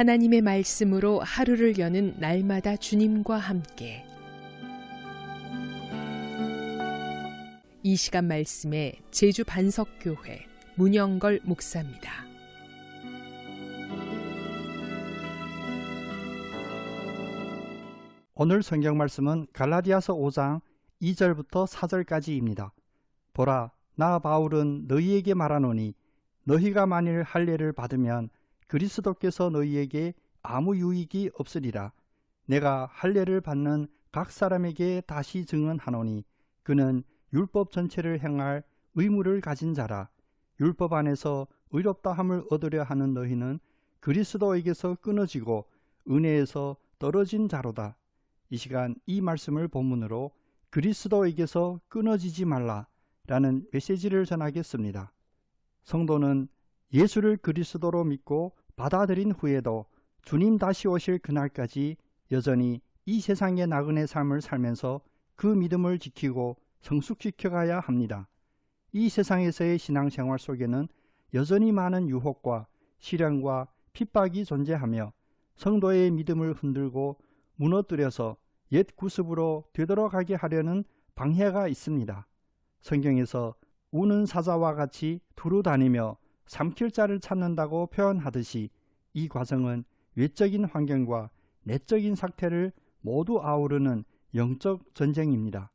하나님의 말씀으로 하루를 여는 날마다 주님과 함께 이 시간 말씀에 제주 반석교회 문영걸 목사입니다. 오늘 성경 말씀은 갈라디아서 5장 2절부터 4절까지입니다. 보라, 나 바울은 너희에게 말하노니 너희가 만일 할례를 받으면 그리스도께서 너희에게 아무 유익이 없으리라. 내가 할례를 받는 각 사람에게 다시 증언하노니 그는 율법 전체를 행할 의무를 가진 자라. 율법 안에서 의롭다 함을 얻으려 하는 너희는 그리스도에게서 끊어지고 은혜에서 떨어진 자로다. 이 시간 이 말씀을 본문으로 그리스도에게서 끊어지지 말라 라는 메시지를 전하겠습니다. 성도는 예수를 그리스도로 믿고 받아들인 후에도 주님 다시 오실 그날까지 여전히 이 세상의 나그네 삶을 살면서 그 믿음을 지키고 성숙시켜 가야 합니다. 이 세상에서의 신앙생활 속에는 여전히 많은 유혹과 시련과 핍박이 존재하며 성도의 믿음을 흔들고 무너뜨려서 옛 구습으로 되돌아가게 하려는 방해가 있습니다. 성경에서 우는 사자와 같이 두루 다니며 삼킬 자를 찾는다고 표현하듯이 이 과정은 외적인 환경과 내적인 상태를 모두 아우르는 영적 전쟁입니다.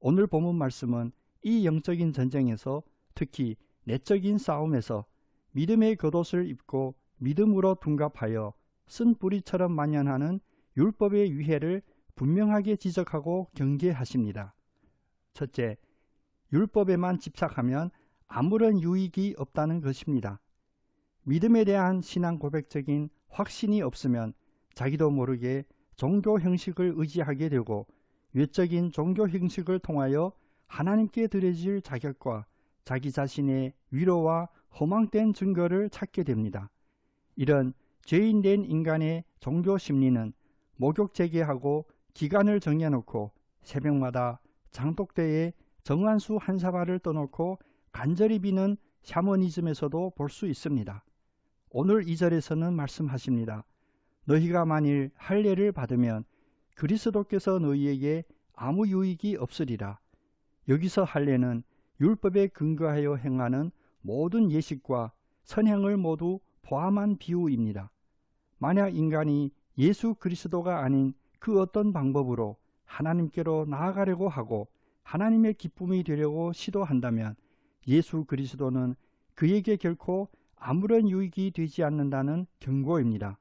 오늘 본문 말씀은 이 영적인 전쟁에서 특히 내적인 싸움에서 믿음의 겉옷을 입고 믿음으로 둔갑하여 쓴 뿌리처럼 만연하는 율법의 위해를 분명하게 지적하고 경계하십니다. 첫째, 율법에만 집착하면 아무런 유익이 없다는 것입니다. 믿음에 대한 신앙 고백적인 확신이 없으면 자기도 모르게 종교 형식을 의지하게 되고 외적인 종교 형식을 통하여 하나님께 드려질 자격과 자기 자신의 위로와 허망된 증거를 찾게 됩니다. 이런 죄인된 인간의 종교 심리는 목욕 재개하고 기간을 정해놓고 새벽마다 장독대에 정한수 한 사발을 떠놓고 간절히 비는 샤머니즘에서도 볼 수 있습니다. 오늘 이절에서는 말씀하십니다. 너희가 만일 할례를 받으면 그리스도께서 너희에게 아무 유익이 없으리라. 여기서 할례는 율법에 근거하여 행하는 모든 예식과 선행을 모두 포함한 비유입니다. 만약 인간이 예수 그리스도가 아닌 그 어떤 방법으로 하나님께로 나아가려고 하고 하나님의 기쁨이 되려고 시도한다면 예수 그리스도는 그에게 결코 아무런 유익이 되지 않는다는 경고입니다.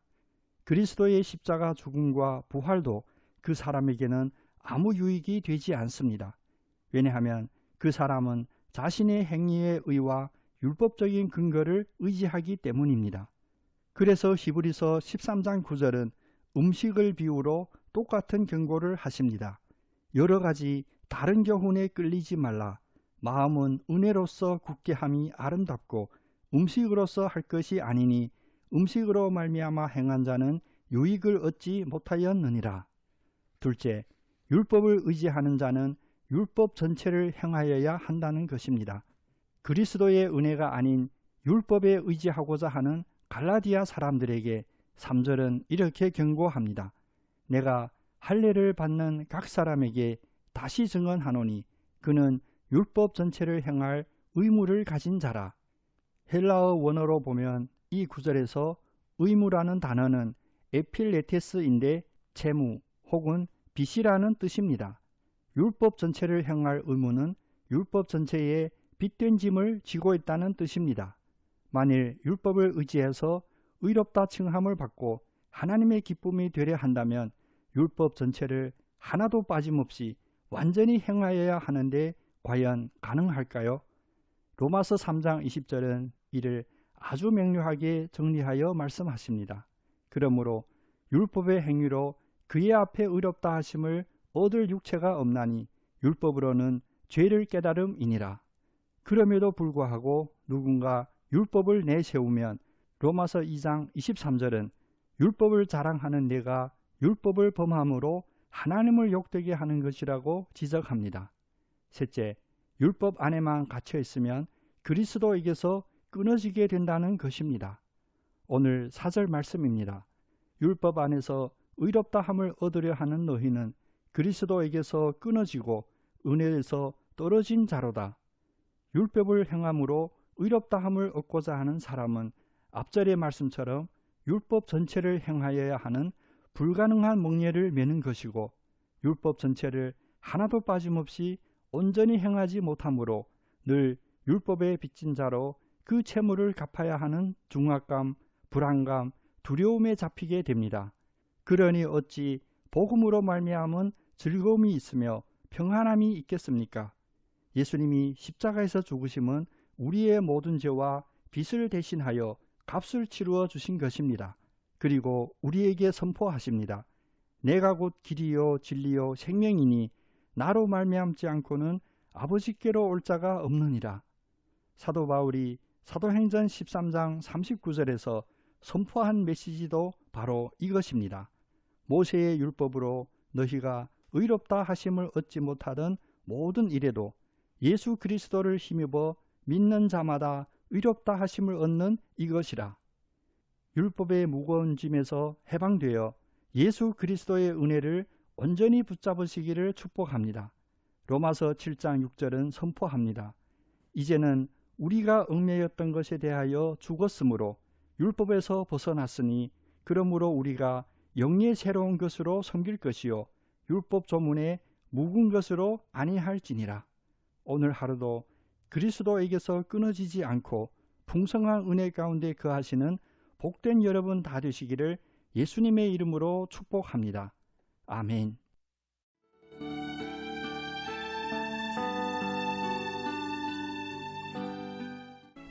그리스도의 십자가 죽음과 부활도 그 사람에게는 아무 유익이 되지 않습니다. 왜냐하면 그 사람은 자신의 행위의 의와 율법적인 근거를 의지하기 때문입니다. 그래서 히브리서 13장 9절은 음식을 비유로 똑같은 경고를 하십니다. 여러 가지 다른 교훈에 끌리지 말라. 마음은 은혜로서 굳게 함이 아름답고 음식으로서 할 것이 아니니 음식으로 말미암아 행한 자는 유익을 얻지 못하였느니라. 둘째, 율법을 의지하는 자는 율법 전체를 행하여야 한다는 것입니다. 그리스도의 은혜가 아닌 율법에 의지하고자 하는 갈라디아 사람들에게 3절은 이렇게 경고합니다. 내가 할례를 받는 각 사람에게 다시 증언하노니 그는 율법 전체를 행할 의무를 가진 자라. 헬라어 원어로 보면 이 구절에서 의무라는 단어는 에필레테스인데 채무 혹은 빚이라는 뜻입니다. 율법 전체를 행할 의무는 율법 전체에 빚된 짐을 지고 있다는 뜻입니다. 만일 율법을 의지해서 의롭다 칭함을 받고 하나님의 기쁨이 되려 한다면 율법 전체를 하나도 빠짐없이 완전히 행하여야 하는데 과연 가능할까요? 로마서 3장 20절은 이를 아주 명료하게 정리하여 말씀하십니다. 그러므로 율법의 행위로 그의 앞에 의롭다 하심을 얻을 육체가 없나니 율법으로는 죄를 깨달음이니라. 그럼에도 불구하고 누군가 율법을 내세우면 로마서 2장 23절은 율법을 자랑하는 내가 율법을 범함으로 하나님을 욕되게 하는 것이라고 지적합니다. 셋째, 율법 안에만 갇혀 있으면 그리스도에게서 끊어지게 된다는 것입니다. 오늘 사절 말씀입니다. 율법 안에서 의롭다함을 얻으려 하는 너희는 그리스도에게서 끊어지고 은혜에서 떨어진 자로다. 율법을 행함으로 의롭다함을 얻고자 하는 사람은 앞절의 말씀처럼 율법 전체를 행하여야 하는 불가능한 멍예를 메는 것이고 율법 전체를 하나도 빠짐없이 온전히 행하지 못하므로 늘 율법에 빚진 자로 그 채무를 갚아야 하는 중압감, 불안감, 두려움에 잡히게 됩니다. 그러니 어찌 복음으로 말미암은 즐거움이 있으며 평안함이 있겠습니까? 예수님이 십자가에서 죽으심은 우리의 모든 죄와 빚을 대신하여 값을 치루어 주신 것입니다. 그리고 우리에게 선포하십니다. 내가 곧 길이요 진리요 생명이니 나로 말미암지 않고는 아버지께로 올 자가 없느니라. 사도 바울이 사도행전 13장 39절에서 선포한 메시지도 바로 이것입니다. 모세의 율법으로 너희가 의롭다 하심을 얻지 못하던 모든 일에도 예수 그리스도를 힘입어 믿는 자마다 의롭다 하심을 얻는 이것이라. 율법의 무거운 짐에서 해방되어 예수 그리스도의 은혜를 온전히 붙잡으시기를 축복합니다. 로마서 7장 6절은 선포합니다. 이제는 우리가 얽매였던 것에 대하여 죽었으므로 율법에서 벗어났으니 그러므로 우리가 영의 새로운 것으로 섬길 것이요 율법 조문에 묵은 것으로 아니할지니라. 오늘 하루도 그리스도에게서 끊어지지 않고 풍성한 은혜 가운데 거하시는 복된 여러분 다 되시기를 예수님의 이름으로 축복합니다. 아멘.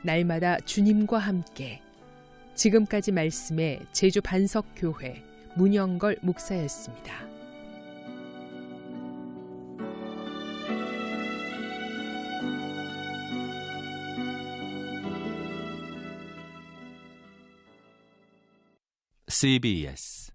날마다 주님과 함께 지금까지 말씀의 제주 반석교회 문영걸 목사였습니다. CBS